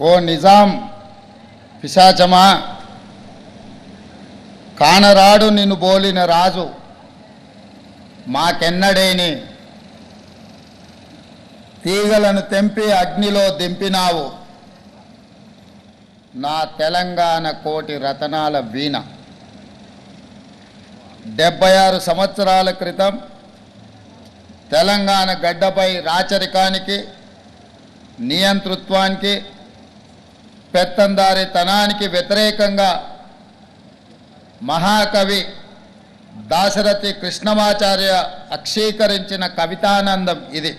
ఓ నిజాం పిశాచమా కానరాడు నిన్ను బోలిన రాజు మాకెన్నడేని? తీగలను తెంపి అగ్నిలో దింపినావు. నా తెలంగాణ కోటి రతనాల వీణ. డెబ్బై ఆరు సంవత్సరాల క్రితం తెలంగాణ గడ్డపై రాచరికానికి నియంతృత్వానికి పెత్తందారితనానికి వ్యతిరేకంగా మహాకవి దాశరథి కృష్ణమాచార్య అక్షీకరించిన కవితానందం ఇది.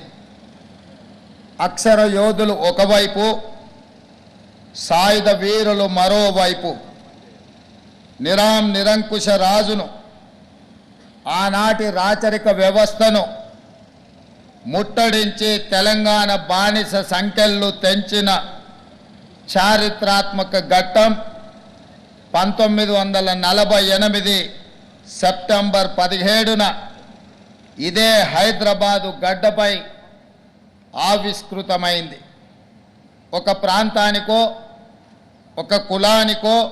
అక్షర యోధులు ఒకవైపు సాయుధ వీరులు మరోవైపు నిరాం నిరంకుశ రాజును ఆనాటి రాచరిక వ్యవస్థను ముట్టడించి తెలంగాణ బానిస సంఖ్యలు తెంచిన చారిత్రాత్మక ఘట్టం పంతొమ్మిది వందల నలభై ఎనిమిది సెప్టెంబర్ పదిహేడున ఇదే హైదరాబాదు గడ్డపై ఆవిష్కృతమైంది. ఒక ప్రాంతానికో ఒక కులానికో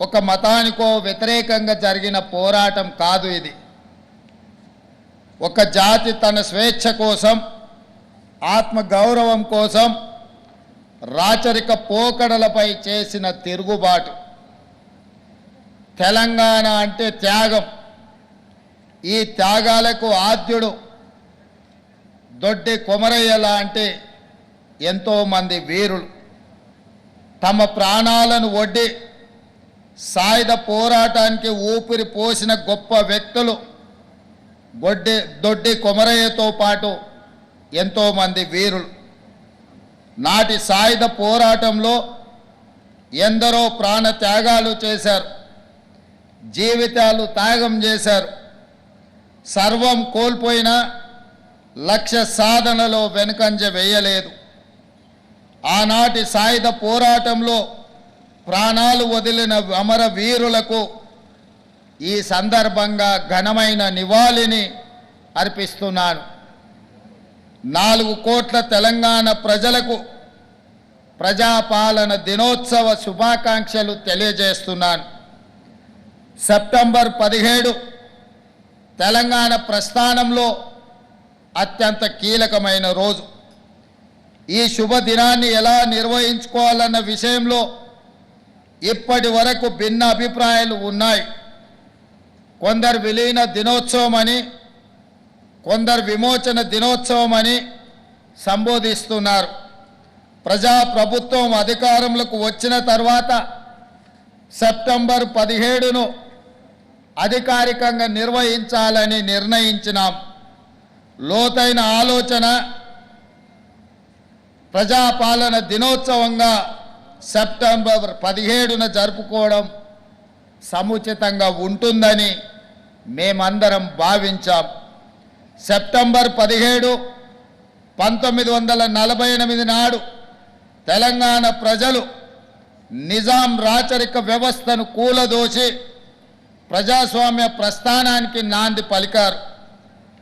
ఒక మతానికో వ్యతిరేకంగా జరిగిన పోరాటం కాదు ఇది. ఒక జాతి తన స్వేచ్ఛ కోసం ఆత్మ గౌరవం కోసం రాచరిక పోకడలపై చేసిన తిరుగుబాటు. తెలంగాణ అంటే త్యాగం. ఈ త్యాగాలకు ఆద్యుడు దొడ్డి కొమరయ్య లాంటి ఎంతోమంది వీరులు. తమ ప్రాణాలను ఒడ్డి సాయుధ పోరాటానికి ఊపిరి పోసిన గొప్ప వ్యక్తులు గొడ్డి దొడ్డి కొమరయ్యతో పాటు ఎంతోమంది వీరులు. నాటి సాయుధ పోరాటంలో ఎందరో ప్రాణ త్యాగాలు చేశారు. జీవితాలు త్యాగం చేశారు. సర్వం కోల్పోయిన లక్ష్య సాధనలో వెనుకంజ వేయలేదు. ఆనాటి సాయుధ పోరాటంలో ప్రాణాలు వదిలిన అమర వీరులకు ఈ సందర్భంగా ఘనమైన నివాళిని అర్పిస్తున్నాను. నాలుగు కోట్ల తెలంగాణ ప్రజలకు ప్రజాపాలన దినోత్సవ శుభాకాంక్షలు తెలియజేస్తున్నాను. సెప్టెంబర్ పదిహేడు తెలంగాణ ప్రస్థానంలో అత్యంత కీలకమైన రోజు. ఈ శుభదినాన్ని ఎలా నిర్వహించుకోవాలన్న విషయంలో ఇప్పటి వరకు భిన్న అభిప్రాయాలు ఉన్నాయి. కొందరు విలీన దినోత్సవం అని కొందరు విమోచన దినోత్సవం అని సంబోధిస్తున్నారు. ప్రజా ప్రభుత్వం అధికారంలోకి వచ్చిన తర్వాత సెప్టెంబర్ పదిహేడును అధికారికంగా నిర్వహించాలని నిర్ణయించినాం. లోతైన ఆలోచన ప్రజాపాలన దినోత్సవంగా సెప్టెంబర్ పదిహేడున జరుపుకోవడం సముచితంగా ఉంటుందని మేమందరం భావించాం. సెప్టెంబర్ పదిహేడు పంతొమ్మిది వందల నలభై ఎనిమిది నాడు తెలంగాణ ప్రజలు నిజాం రాచరిక వ్యవస్థను కూలదోసి ప్రజాస్వామ్య ప్రస్థానానికి నాంది పలికారు.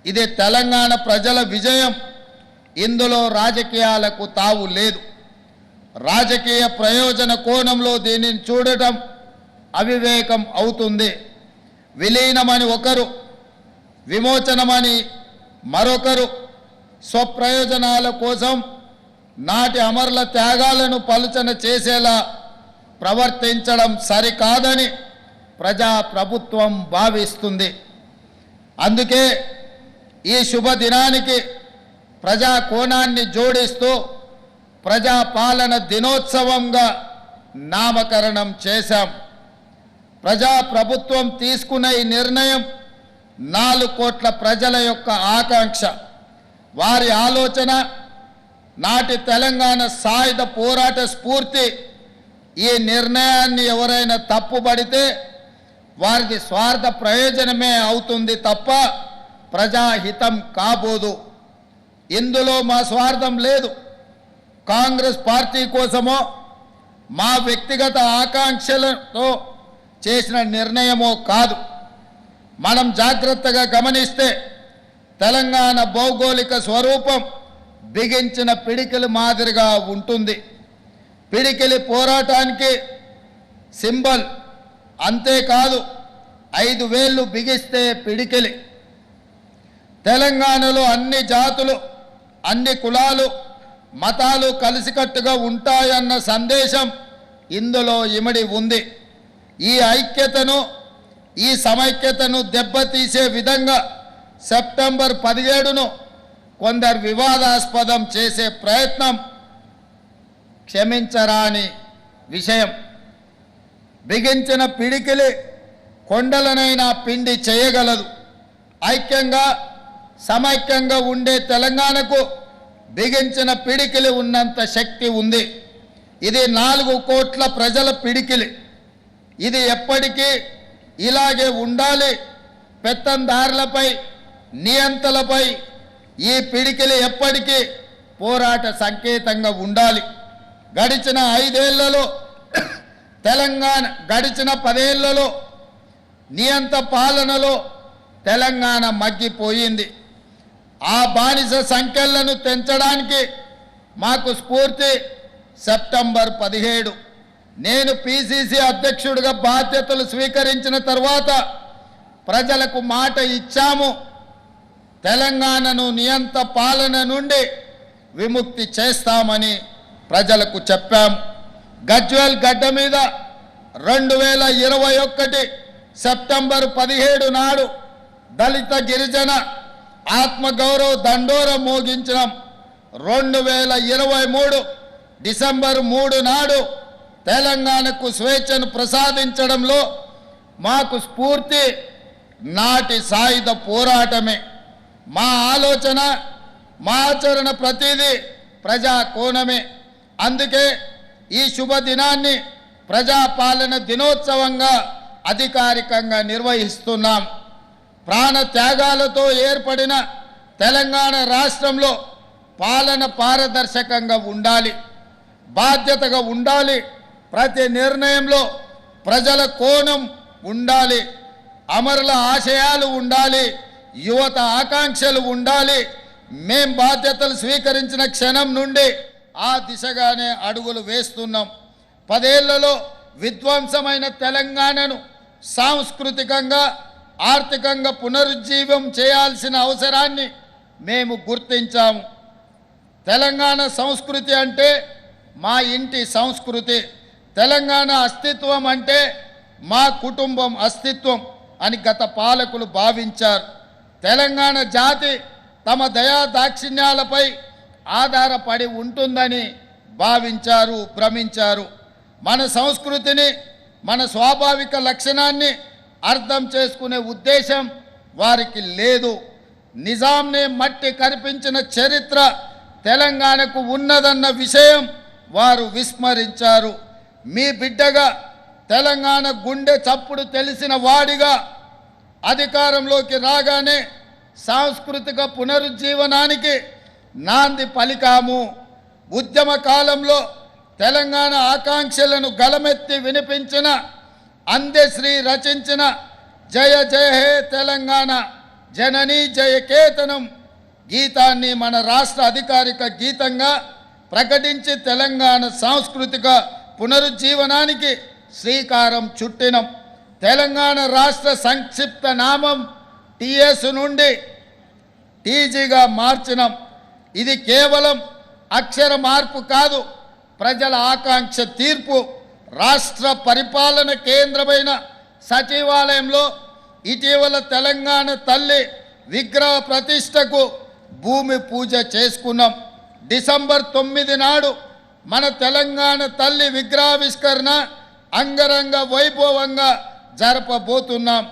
ఇది తెలంగాణ ప్రజల విజయం. ఇందులో రాజకీయాలకు తావు లేదు. రాజకీయ ప్రయోజన కోణంలో దీనిని చూడటం అవివేకం అవుతుంది. విలీనమని ఒకరు విమోచనమని మరొకరు స్వప్రయోజనాల కోసం నాటి అమరుల త్యాగాలను పలుచన చేసేలా ప్రవర్తించడం సరికాదని ప్రజా ప్రభుత్వం భావిస్తుంది. అందుకే ఈ శుభదినానికి ప్రజా కోణాన్ని జోడిస్తూ ప్రజాపాలన దినోత్సవంగా నామకరణం చేశాం. ప్రజా ప్రభుత్వం తీసుకున్న ఈ నిర్ణయం నాలుగు కోట్ల ప్రజల యొక్క ఆకాంక్ష వారి ఆలోచన నాటి తెలంగాణ సాయుధ పోరాట స్ఫూర్తి ఈ నిర్ణయాన్ని ఎవరైనా తప్పుపడితే వారికి స్వార్థ ప్రయోజనమే అవుతుంది తప్ప ప్రజాహితం కాబోదు. ఇందులో మా స్వార్థం లేదు. కాంగ్రెస్ పార్టీ కోసమో మా వ్యక్తిగత ఆకాంక్షలతో చేసిన నిర్ణయమో కాదు. మనం జాగ్రత్తగా గమనిస్తే తెలంగాణ భౌగోళిక స్వరూపం బిగించిన పిడికిలి మాదిరిగా ఉంటుంది. పిడికిలి పోరాటానికి సింబల్ అంతేకాదు ఐదు వేళ్ళు బిగిస్తే పిడికిలి. తెలంగాణలో అన్ని జాతులు అన్ని కులాలు మతాలు కలిసికట్టుగా ఉంటాయన్న సందేశం ఇందులో ఇమిడి ఉంది. ఈ ఐక్యతను ఈ సమైక్యతను దెబ్బతీసే విధంగా సెప్టెంబర్ పదిహేడును కొందరు వివాదాస్పదం చేసే ప్రయత్నం క్షమించరాని విషయం. బిగించిన పిడికిలి కొండలనైనా పిండి చేయగలదు. ఐక్యంగా సమైక్యంగా ఉండే తెలంగాణకు బిగించిన పిడికిలి ఉన్నంత శక్తి ఉంది. ఇది నాలుగు కోట్ల ప్రజల పిడికిలి. ఇది ఎప్పటికీ ఇలాగే ఉండాలి. పెత్తందారులపై నియంతలపై ఈ పిడికిలి ఎప్పటికీ పోరాట సంకేతంగా ఉండాలి. గడిచిన ఐదేళ్ళలో తెలంగాణ గడిచిన పదేళ్ళలో నియంత పాలనలో తెలంగాణ మగ్గిపోయింది. ఆ బానిస సంఖ్యలను తెంచడానికి మాకు స్ఫూర్తి. సెప్టెంబర్ పదిహేడు నేను పిసిసి అధ్యక్షుడిగా బాధ్యతలు స్వీకరించిన తర్వాత ప్రజలకు మాట ఇచ్చాము. తెలంగాణను నియంత పాలన నుండి విముక్తి చేస్తామని ప్రజలకు చెప్పాం. గజ్వేల్ గడ్డ మీద రెండు వేల ఇరవై ఒకటి సెప్టెంబర్ పదిహేడు నాడు దళిత గిరిజన ఆత్మగౌరవ దండోర మోగించడం రెండు వేల ఇరవై మూడు డిసెంబర్ మూడు నాడు తెలంగాణకు స్వేచ్ఛను ప్రసాదించడంలో మాకు స్ఫూర్తి నాటి సాయుధ పోరాటమే. మా ఆలోచన మా ఆచరణ ప్రతిదీ ప్రజా కోణమే. అందుకే ఈ శుభదినాన్ని ప్రజాపాలన దినోత్సవంగా అధికారికంగా నిర్వహిస్తున్నాం. ప్రాణ త్యాగాలతో ఏర్పడిన తెలంగాణ రాష్ట్రంలో పాలన పారదర్శకంగా ఉండాలి బాధ్యతగా ఉండాలి ప్రతి నిర్ణయంలో ప్రజల కోణం ఉండాలి అమరుల ఆశయాలు ఉండాలి యువత ఆకాంక్షలు ఉండాలి. మేం బాధ్యతలు స్వీకరించిన క్షణం నుండి ఆ దిశగానే అడుగులు వేస్తున్నాం. పదేళ్ళలో విధ్వంసమైన తెలంగాణను సాంస్కృతికంగా ఆర్థికంగా పునరుజ్జీవం చేయాల్సిన అవసరాన్ని మేము గుర్తించాము. తెలంగాణ సంస్కృతి అంటే మా ఇంటి సంస్కృతి. తెలంగాణ అస్తిత్వం అంటే మా కుటుంబం అస్తిత్వం అని గత పాలకులు భావించారు. తెలంగాణ జాతి తమ దయా దాక్షిణ్యాలపై ఆధారపడి ఉంటుందని భావించారు భ్రమించారు. మన సంస్కృతిని మన స్వాభావిక లక్షణాన్ని అర్థం చేసుకునే ఉద్దేశం వారికి లేదు. నిజాంనే మట్టి కనిపించిన చరిత్ర తెలంగాణకు ఉన్నదన్న విషయం వారు విస్మరించారు. మీ బిడ్డగా తెలంగాణ గుండె చప్పుడు తెలిసిన వాడిగా అధికారంలోకి రాగానే సాంస్కృతిక పునరుజ్జీవనానికి నాంది పలికాము. ఉద్యమ కాలంలో తెలంగాణ ఆకాంక్షలను గలమెత్తి వినిపించిన అందశ్రీ రచించిన జయ జయ హే తెలంగాణ జననీ జయకేతనం గీతాన్ని మన రాష్ట్ర అధికారిక గీతంగా ప్రకటించి తెలంగాణ సాంస్కృతిక పునరుజ్జీవనానికి శ్రీకారం చుట్టినం. తెలంగాణ రాష్ట్ర సంక్షిప్త నామం టిఎస్ నుండి టీజీగా మార్చినం. ఇది కేవలం అక్షర మార్పు కాదు ప్రజల ఆకాంక్ష తీర్పు. రాష్ట్ర పరిపాలన కేంద్రమైన సచివాలయంలో ఇటీవల తెలంగాణ తల్లి విగ్రహ ప్రతిష్టకు భూమి పూజ చేసుకున్నాం. డిసెంబర్ తొమ్మిది నాడు మన తెలంగాణ తల్లి విగ్రహావిష్కరణ అంగరంగ వైభవంగా జరపబోతున్నాం.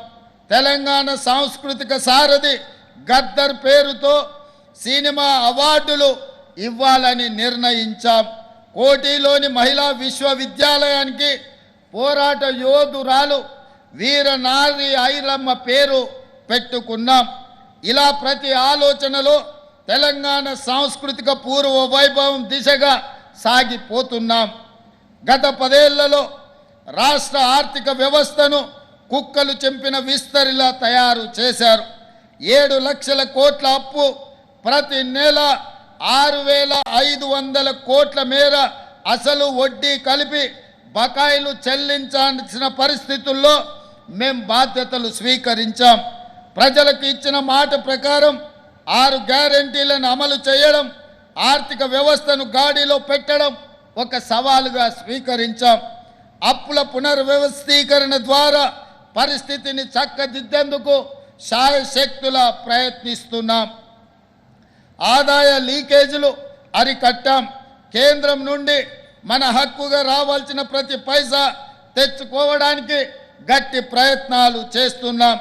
తెలంగాణ సాంస్కృతిక సారథి గద్దర్ పేరుతో సినిమా అవార్డులు ఇవ్వాలని నిర్ణయించాం. కోటిలోని మహిళా విశ్వవిద్యాలయానికి పోరాట యోధురాలు వీరనారి ఐరమ్మ పేరు పెట్టుకున్నాం. ఇలా ప్రతి ఆలోచనలో తెలంగాణ సాంస్కృతిక పూర్వ వైభవం దిశగా సాగిపోతున్నాం. గత పదేళ్ళలో రాష్ట్ర ఆర్థిక వ్యవస్థను కుక్కలు చెంపిన విస్తరిలా తయారు చేశారు. ఏడు లక్షల కోట్ల అప్పు ప్రతి నెల ఆరు వేల ఐదు వందల కోట్ల మేర అసలు వడ్డీ కలిపి బకాయిలు చెల్లించాల్సిన పరిస్థితుల్లో మేం బాధ్యతలు స్వీకరించాం. ప్రజలకు ఇచ్చిన మాట ప్రకారం ఆరు గ్యారంటీలను అమలు చేయడం ఆర్థిక వ్యవస్థను గాడిలో పెట్టడం ఒక సవాలుగా స్వీకరించాం. అప్పుల పునర్వ్యవస్థీకరణ ద్వారా పరిస్థితిని చక్కదిద్దేందుకు శాయశక్తుల ప్రయత్నిస్తున్నాం. ఆదాయ లీకేజీలు అరికట్టాం. కేంద్రం నుండి మన హక్కుగా రావాల్సిన ప్రతి పైసా తెచ్చుకోవడానికి గట్టి ప్రయత్నాలు చేస్తున్నాం.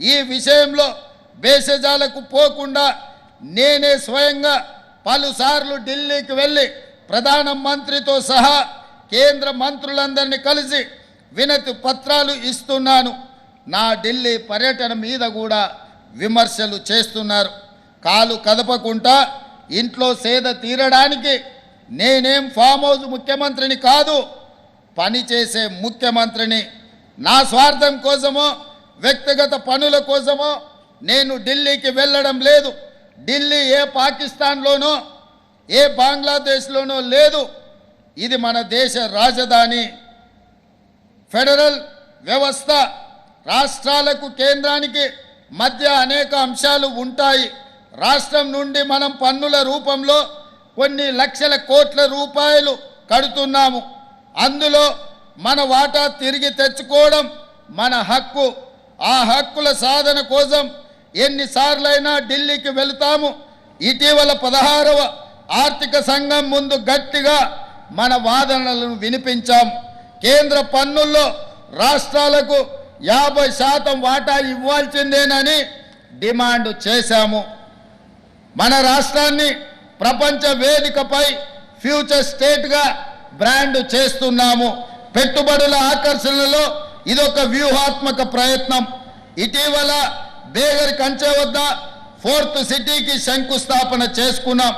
ఈ విషయంలో భేషజాలకు పోకుండా నేనే స్వయంగా పలుసార్లు ఢిల్లీకి వెళ్ళి ప్రధానమంత్రితో సహా కేంద్ర మంత్రులందరినీ కలిసి వినతి పత్రాలు ఇస్తున్నాను. నా ఢిల్లీ పర్యటన మీద కూడా విమర్శలు చేస్తున్నారు. కాలు కదపకుండా ఇంట్లో సేద తీరడానికి నేనేం ఫామ్ హౌస్ ముఖ్యమంత్రిని కాదు పని చేసే ముఖ్యమంత్రిని. నా స్వార్థం కోసమో వ్యక్తిగత పనుల కోసమో నేను ఢిల్లీకి వెళ్ళడం లేదు. ఢిల్లీ ఏ పాకిస్తాన్లోనో ఏ బంగ్లాదేశ్లోనో లేదు. ఇది మన దేశ రాజధాని. ఫెడరల్ వ్యవస్థ రాష్ట్రాలకు కేంద్రానికి మధ్య అనేక అంశాలు ఉంటాయి. రాష్ట్రం నుండి మనం పన్నుల రూపంలో కొన్ని లక్షల కోట్ల రూపాయలు కడుతున్నాము. అందులో మన వాటా తిరిగి తెచ్చుకోవడం మన హక్కు. ఆ హక్కుల సాధన కోసం ఎన్నిసార్లైనా ఢిల్లీకి వెళతాము. ఇటీవల పదహారవ ఆర్థిక సంఘం ముందు గట్టిగా మన వాదనలను వినిపించాం. కేంద్ర పన్నుల్లో రాష్ట్రాలకు యాభై శాతం వాటా ఇవ్వాల్సిందేనని డిమాండ్ చేశాము. మన రాష్ట్రాన్ని ప్రపంచ వేదికపై ఫ్యూచర్ స్టేట్గా బ్రాండ్ చేస్తున్నాము. పెట్టుబడుల ఆకర్షణలో ఇదొక వ్యూహాత్మక ప్రయత్నం. ఇటీవల బేగర్ కంచె వద్ద ఫోర్త్ సిటీకి శంకుస్థాపన చేసుకున్నాం.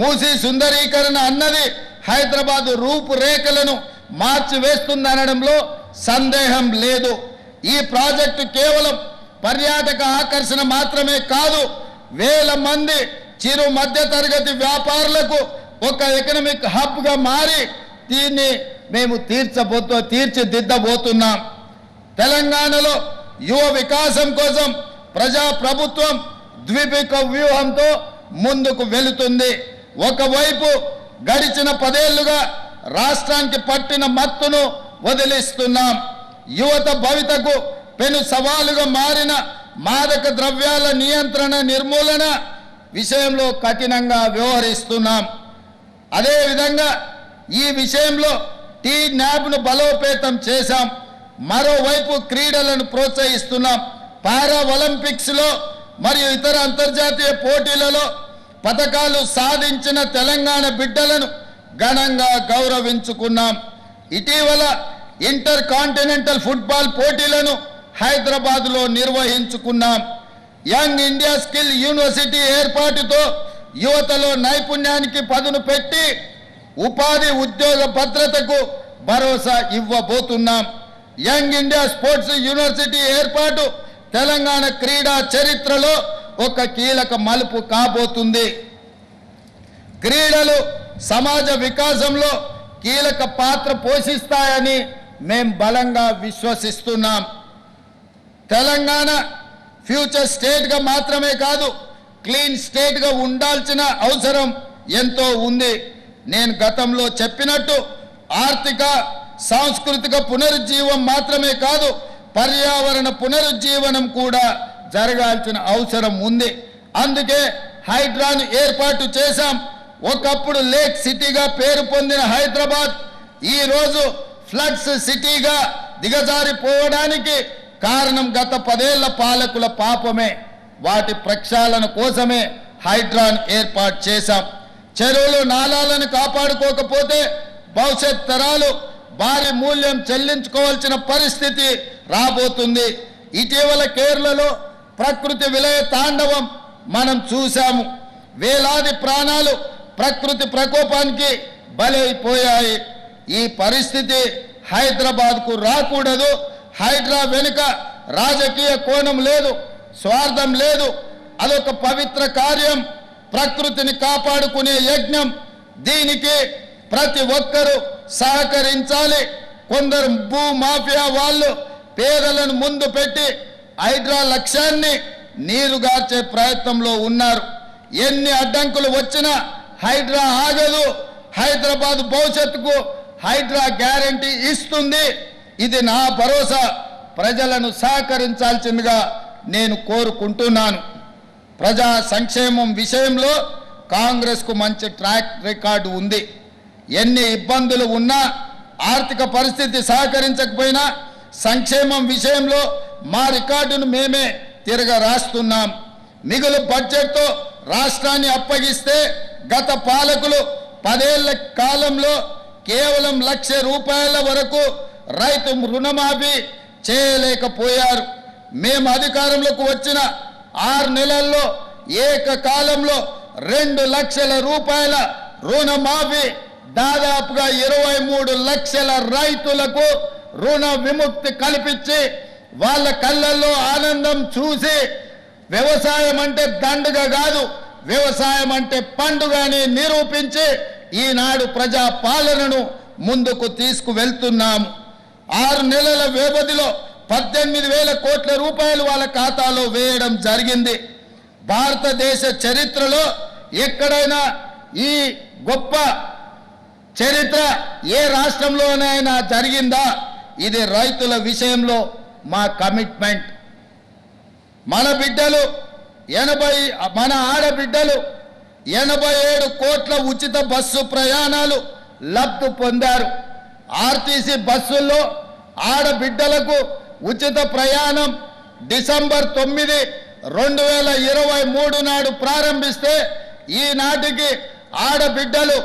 మూసీ సుందరీకరణ అన్నది హైదరాబాదు రూపురేఖలను మార్చివేస్తుందనడంలో సందేహం లేదు. ఈ ప్రాజెక్టు కేవలం పర్యాటక ఆకర్షణ మాత్రమే కాదు వేల మంది చిరు మధ్య తరగతి వ్యాపారులకు ఒక ఎకనమిక్ హబ్గా మారి దీన్ని మేము తీర్చబోతూ తీర్చిదిద్దబోతున్నాం. తెలంగాణలో యువ వికాసం కోసం ప్రజా ప్రభుత్వం ద్విపిక వ్యూహంతో ముందుకు వెళుతుంది. ఒకవైపు గడిచిన పదేళ్ళుగా రాష్ట్రానికి పట్టిన మత్తును వదిలిస్తున్నాం. యువత భవితకు పెను సవాలుగా మారిన మాదక ద్రవ్యాల నియంత్రణ నిర్మూలన విషయంలో కఠినంగా వ్యవహరిస్తున్నాం. అదేవిధంగా ఈ విషయంలో టీ న్యాబ్ను బలోపేతం చేశాం. మరోవైపు క్రీడలను ప్రోత్సహిస్తున్నాం. పారా ఒలింపిక్స్లో మరియు ఇతర అంతర్జాతీయ పోటీలలో పథకాలు సాధించిన తెలంగాణ బిడ్డలను ఘనంగా గౌరవించుకున్నాం. ఇటీవల ఇంటర్ కాంటినెంటల్ ఫుట్బాల్ పోటీలను హైదరాబాద్లో నిర్వహించుకున్నాం. యంగ్ ఇండియా స్కిల్ యూనివర్సిటీ ఏర్పాటుతో యువతలో నైపుణ్యానికి పదును పెట్టి ఉపాధి ఉద్యోగ భద్రతకు భరోసా ఇవ్వబోతున్నాం. యంగ్ ఇండియా స్పోర్ట్స్ యూనివర్సిటీ ఏర్పాటు తెలంగాణ క్రీడా చరిత్రలో ఒక కీలక మలుపు కాబోతుంది. క్రీడలు సమాజ వికాసంలో కీలక పాత్ర పోషిస్తాయని మేం బలంగా విశ్వసిస్తున్నాం. తెలంగాణ ఫ్యూచర్ స్టేట్గా మాత్రమే కాదు క్లీన్ స్టేట్గా ఉండాల్సిన అవసరం ఎంతో ఉంది. నేను గతంలో చెప్పినట్టు ఆర్థిక సాంస్కృతిక పునరుజ్జీవం మాత్రమే కాదు పర్యావరణ పునరుజ్జీవనం కూడా జరగాల్సిన అవసరం ఉంది. అందుకే హైడ్రాను ఏర్పాటు చేశాం. ఒకప్పుడు లేక్ సిటీగా పేరు పొందిన హైదరాబాద్ ఈరోజు ఫ్లడ్స్ సిటీగా దిగజారిపోవడానికి కారణం గత పదేళ్ళ పాలకుల పాపమే. వాటి ప్రక్షాళన కోసమే హైడ్రాన్ ఏర్పాటు చేశాం. చెరువులు నాలాలను కాపాడుకోకపోతే భవిష్యత్ తరాలు భారీ మూల్యం చెల్లించుకోవాల్సిన పరిస్థితి రాబోతుంది. ఇటీవల కేరళలో ప్రకృతి విలయ తాండవం మనం చూశాము. వేలాది ప్రాణాలు ప్రకృతి ప్రకోపానికి బలైపోయాయి. ఈ పరిస్థితి హైదరాబాద్కు రాకూడదు. హైడ్రా వెనుక రాజకీయ కోణం లేదు స్వార్థం లేదు. అదొక పవిత్ర కార్యం. ప్రకృతిని కాపాడుకునే యజ్ఞం. దీనికి ప్రతి ఒక్కరూ సహకరించాలి. కొందరు భూ మాఫియా వాళ్ళు పేదలను ముందు పెట్టి హైడ్రా లక్ష్యాన్ని నీరుగార్చే ప్రయత్నంలో ఉన్నారు. ఎన్ని అడ్డంకులు వచ్చినా హైడ్రా ఆగదు. హైదరాబాద్ భవిష్యత్తుకు హైడ్రా గ్యారంటీ ఇస్తుంది. ఇది నా భరోసా. ప్రజలను సహకరించాల్సిందిగా నేను కోరుకుంటున్నాను. ప్రజా సంక్షేమం విషయంలో కాంగ్రెస్కు మంచి ట్రాక్ రికార్డు ఉంది. ఎన్ని ఇబ్బందులు ఉన్నా ఆర్థిక పరిస్థితి సహకరించకపోయినా సంక్షేమం విషయంలో మా రికార్డును మేమే తిరగ రాస్తున్నాం మిగులు బడ్జెట్తో రాష్ట్రాన్ని అప్పగిస్తే గత పాలకులు పదేళ్ళ కాలంలో కేవలం లక్ష రూపాయల వరకు రైతు రుణమాఫీ చేయలేకపోయారు. మేము అధికారంలోకి వచ్చిన ఆరు నెలల్లో ఏకకాలంలో రెండు లక్షల రూపాయల రుణమాఫీ దాదాపుగా ఇరవై మూడు లక్షల రైతులకు రుణ విముక్తి కల్పించి వాళ్ళ కళ్ళల్లో ఆనందం చూసి వ్యవసాయం అంటే దండుగ కాదు వ్యవసాయం అంటే పండుగ అని నిరూపించి ఈనాడు ప్రజా పాలనను ముందుకు తీసుకువెళ్తున్నాము ఆరు నెలల వ్యవధిలో పద్దెనిమిది వేల కోట్ల రూపాయలు వాళ్ళ ఖాతాలో వేయడం జరిగింది. భారతదేశ చరిత్రలో ఎక్కడైనా ఈ గొప్ప చరిత్ర ఏ రాష్ట్రంలోనైనా జరిగిందా? ఇది రైతుల విషయంలో మా కమిట్మెంట్. మన బిడ్డలు ఎనభై మన ఆడబిడ్డలు ఎనభై ఏడు కోట్ల ఉచిత బస్సు ప్రయాణాలు లబ్ధి పొందారు. ఆర్టీసీ బస్సుల్లో ఆడబిడ్డలకు ఉచిత ప్రయాణం డిసెంబర్ తొమ్మిది రెండు వేల ఇరవై మూడు నాడు ప్రారంభిస్తే ఈనాటికి ఆడబిడ్డలు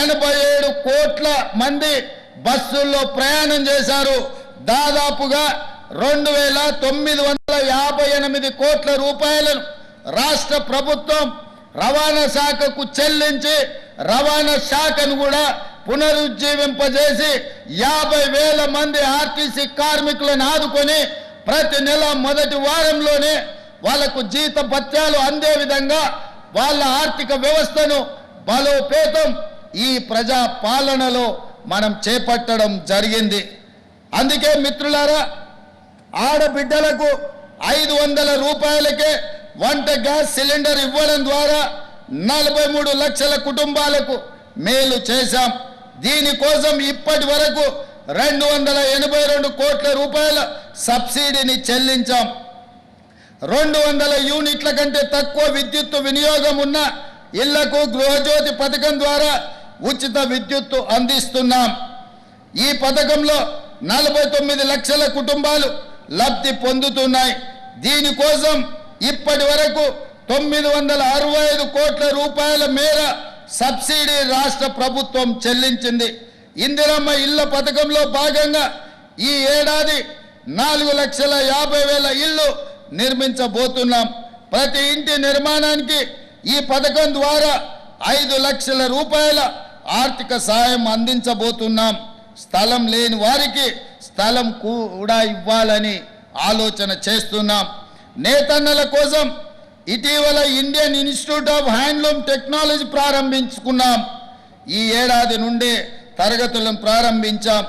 ఎనభై ఏడు కోట్ల మంది బస్సుల్లో ప్రయాణం చేశారు. దాదాపుగా రెండు వేల తొమ్మిది వందల యాభై ఎనిమిది కోట్ల రూపాయలను రాష్ట్ర ప్రభుత్వం రవాణా శాఖకు చెల్లించి రవాణా శాఖను కూడా పునరుజ్జీవింపజేసి యాభై వేల మంది ఆర్టీసీ కార్మికులను ఆదుకొని ప్రతి నెల మొదటి వారంలోనే వాళ్ళకు జీత భత్యాలు అందే విధంగా వాళ్ళ ఆర్థిక వ్యవస్థను బలోపేతం ఈ ప్రజా పాలనలో మనం చేపట్టడం జరిగింది. అందుకే మిత్రులారా ఆడబిడ్డలకు ఐదు వందల రూపాయలకే వంట గ్యాస్ సిలిండర్ ఇవ్వడం ద్వారా నలభై మూడు లక్షల కుటుంబాలకు మేలు చేశాం. దీనికోసం ఇప్పటి వరకు రెండు వందల ఎనభై రెండు కోట్ల రూపాయల సబ్సిడీని చెల్లించాం. రెండు వందల యూనిట్ల కంటే తక్కువ విద్యుత్తు వినియోగం ఉన్న ఇళ్ళకు గృహజ్యోతి పథకం ద్వారా ఉచిత విద్యుత్తు అందిస్తున్నాం. ఈ పథకంలో నలభై తొమ్మిది లక్షల కుటుంబాలు లబ్ధి పొందుతున్నాయి. దీనికోసం ఇప్పటి వరకు తొమ్మిది వందల అరవై ఐదు కోట్ల రూపాయల మేర సబ్సిడీ రాష్ట్ర ప్రభుత్వం చెల్లించింది. ఇందిరమ్మ ఇళ్ళ పథకంలో భాగంగా ఈ ఏడాది నాలుగు లక్షల యాభై వేల ఇళ్ళు నిర్మించబోతున్నాం. ప్రతి ఇంటి నిర్మాణానికి ఈ పథకం ద్వారా ఐదు లక్షల రూపాయల ఆర్థిక సాయం అందించబోతున్నాం. స్థలం లేని వారికి స్థలం కూడా ఇవ్వాలని ఆలోచన చేస్తున్నాం. నేతన్నల కోసం ఇటీవల Indian Institute of Handloom Technology ప్రారంభించుకున్నాం. ఈ ఏడాది నుండి తరగతులను ప్రారంభించాం.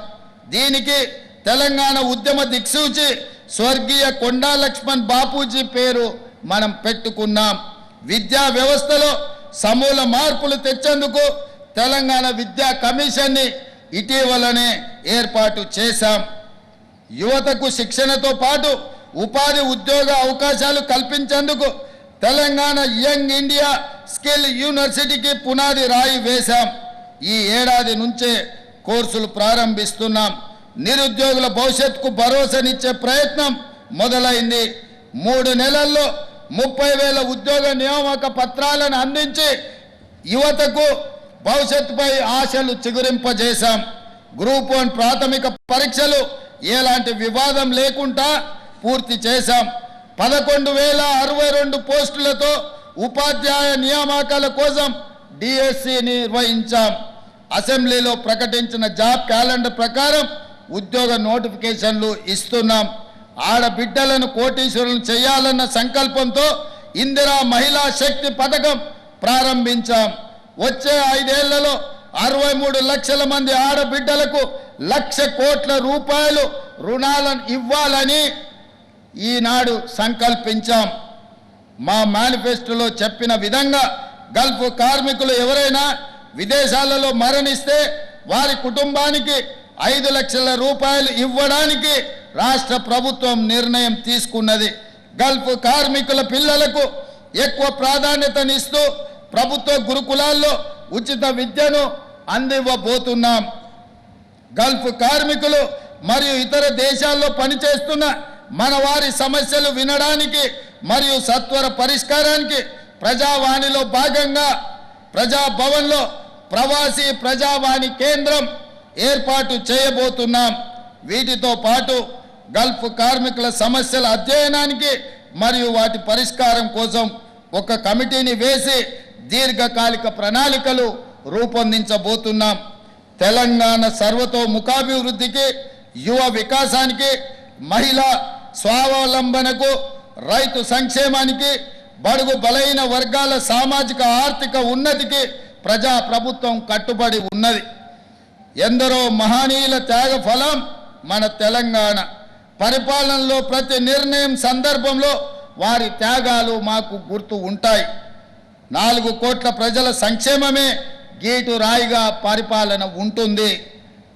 దీనికి తెలంగాణ ఉద్యమ దిక్సూచి స్వర్గీయ కొండా లక్ష్మణ్ బాపూజీ పేరు మనం పెట్టుకున్నాం. విద్యా వ్యవస్థలో సమూల మార్పులు తెచ్చేందుకు తెలంగాణ విద్యా కమిషన్ని ఇటీవలనే ఏర్పాటు చేశాం. యువతకు శిక్షణతో పాటు ఉపాధి ఉద్యోగ అవకాశాలు కల్పించేందుకు తెలంగాణ యంగ్ ఇండియా స్కిల్ యూనివర్సిటీకి పునాది రాయి వేశాం. ఈ ఏడాది నుంచే కోర్సులు ప్రారంభిస్తున్నాం. నిరుద్యోగుల భవిష్యత్తుకు భరోసానిచ్చే ప్రయత్నం మొదలైంది. మూడు నెలల్లో ముప్పై వేల ఉద్యోగ నియామక పత్రాలను అందించి యువతకు భవిష్యత్తుపై ఆశలు చిగురింపజేశాం. గ్రూప్ వన్ ప్రాథమిక పరీక్షలు ఎలాంటి వివాదం లేకుండా పూర్తి చేశాం. పదకొండు వేల అరవై రెండు పోస్టులతో ఉపాధ్యాయ నియామకాల కోసం డిఎస్సి నిర్వహించాం. అసెంబ్లీలో ప్రకటించిన జాబ్ క్యాలెండర్ ప్రకారం ఉద్యోగ నోటిఫికేషన్లు ఇస్తున్నాం. ఆడబిడ్డలను కోటీశ్వరులను చేయాలన్న సంకల్పంతో ఇందిరా మహిళా శక్తి పథకం ప్రారంభించాం. వచ్చే ఐదేళ్ళలో అరవై మూడు లక్షల మంది ఆడబిడ్డలకు లక్ష కోట్ల రూపాయలు రుణాలను ఇవ్వాలని ఈనాడు సంకల్పించాం. మా మేనిఫెస్టోలో చెప్పిన విధంగా గల్ఫ్ కార్మికులు ఎవరైనా విదేశాలలో మరణిస్తే వారి కుటుంబానికి ఐదు లక్షల రూపాయలు ఇవ్వడానికి రాష్ట్ర ప్రభుత్వం నిర్ణయం తీసుకున్నది. గల్ఫ్ కార్మికుల పిల్లలకు ఎక్కువ ప్రాధాన్యతనిస్తూ ప్రభుత్వ గురుకులాల్లో ఉచిత విద్యను అందివ్వబోతున్నాం. గల్ఫ్ కార్మికులు మరియు ఇతర దేశాల్లో పనిచేస్తున్న మన వారి సమస్యలు వినడానికి మరియు సత్వర పరిష్కారానికి ప్రజావాణిలో భాగంగా ప్రజాభవన్లో ప్రవాసీ ప్రజావాణి కేంద్రం ఏర్పాటు చేయబోతున్నాం. వీటితో పాటు గల్ఫ్ కార్మికుల సమస్యల అధ్యయనానికి మరియు వాటి పరిష్కారం కోసం ఒక కమిటీని వేసి దీర్ఘకాలిక ప్రణాళికలు రూపొందించబోతున్నాం. తెలంగాణ సర్వతోముఖాభివృద్ధికి యువ వికాసానికి మహిళా స్వావలంబనకు రైతు సంక్షేమానికి బడుగు బలైన వర్గాల సామాజిక ఆర్థిక ఉన్నతికి ప్రజా ప్రభుత్వం కట్టుబడి ఉన్నది. ఎందరో మహనీయుల త్యాగ ఫలం మన తెలంగాణ. పరిపాలనలో ప్రతి నిర్ణయం సందర్భంలో వారి త్యాగాలు మాకు గుర్తు ఉంటాయి. నాలుగు కోట్ల ప్రజల సంక్షేమమే గీటు రాయిగా పరిపాలన ఉంటుంది.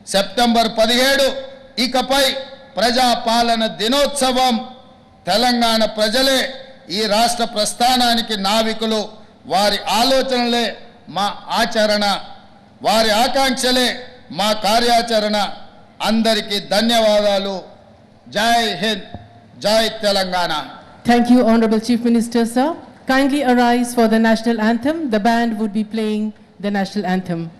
సెప్టెంబర్ పదిహేడు ఇకపై ప్రజాపాలన దినోత్సవం. తెలంగాణ ప్రజలే ఈ రాష్ట్ర ప్రస్థానానికి నావికులు. వారి ఆలోచనలే మా ఆచరణ. వారి ఆకాంక్షలే మా కార్యాచరణ. అందరికీ ధన్యవాదాలు. జై హింద్. జై Telangana. Thank you honourable chief minister sir Kindly arise for the national anthem. The band would be playing the national anthem.